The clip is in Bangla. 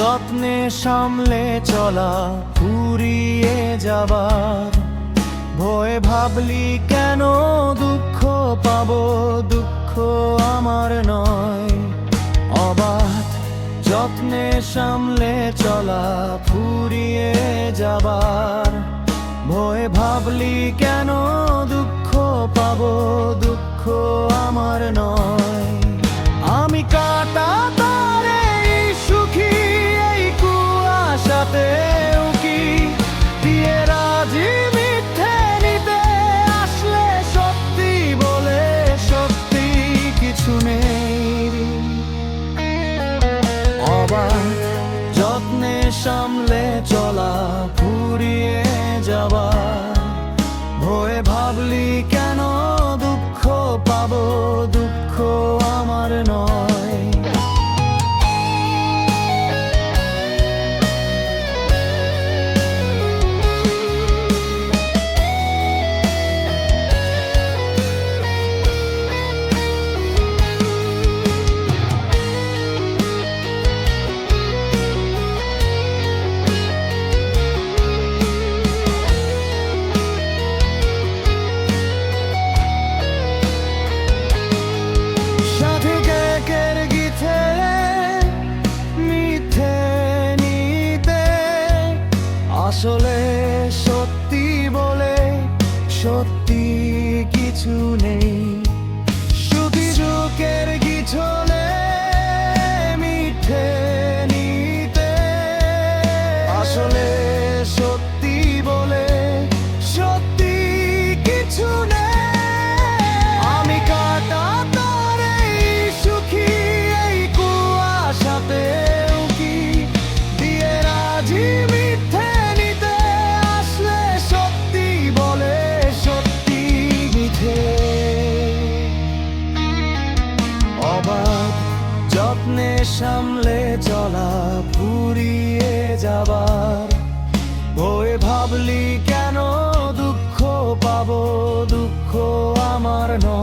যত্নে সামলে চলা, ফুরিয়ে যাবার। ভয়ে ভাবলি, কেন দুঃখ পাবো? দুঃখ আমার নয়। অবাধ যত্নে সামলে চলা, ফুরিয়ে যাবার। ভয়ে ভাবলি, কেন দুঃখ পাবো? দুঃখ আমার নয়। সামলে চলা ফুরিয়ে যাবা কিছু নেই শুধু সুখের গিছলে মিথ্যে নিতে। আসলে সত্যি বলে, সত্যি কিছু নেই। আমি কাটা তারে সুখী এই কুয়াশাতে উকি দিয়ে রাজি সামলে চলা পুরিয়ে যাবার। ভয়ে ভাবলি কেন দুঃখ পাবো? দুঃখ আমার নয়।